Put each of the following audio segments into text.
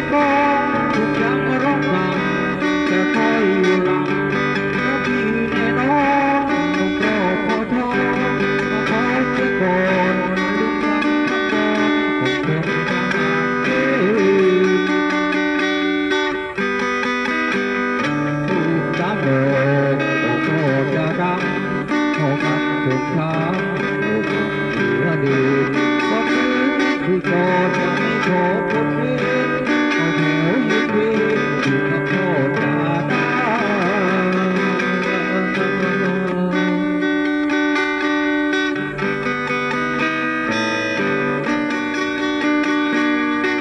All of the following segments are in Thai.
จ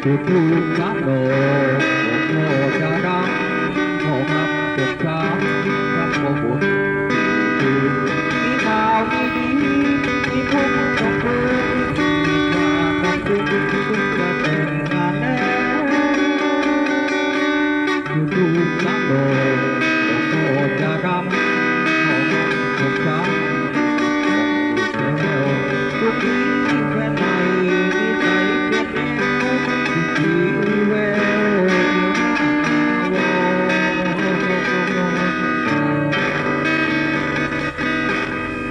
ถูกถูกตามโลกโอ้โหจะดังโอ้ครับเจ็บช้ำครับโอ้บุญมีข่าวดีดีมีผู้ต้องคุยมีความต้องคุยคุณจะแต่งงานแล้วอยู่ดูน้ำโดดโ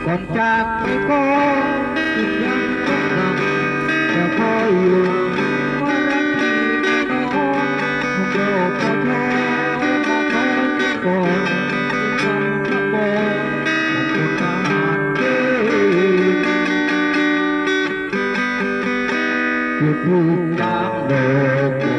ก่อนจากไปก็ทุกอย่างต้องทำจะคอยอยู่ว่ารักที่แน่นอนคงโยกพอทอมาขอเสียก่อนที่คำทักบอกของคนทหารเก่งหยุดลูกน้ำโดด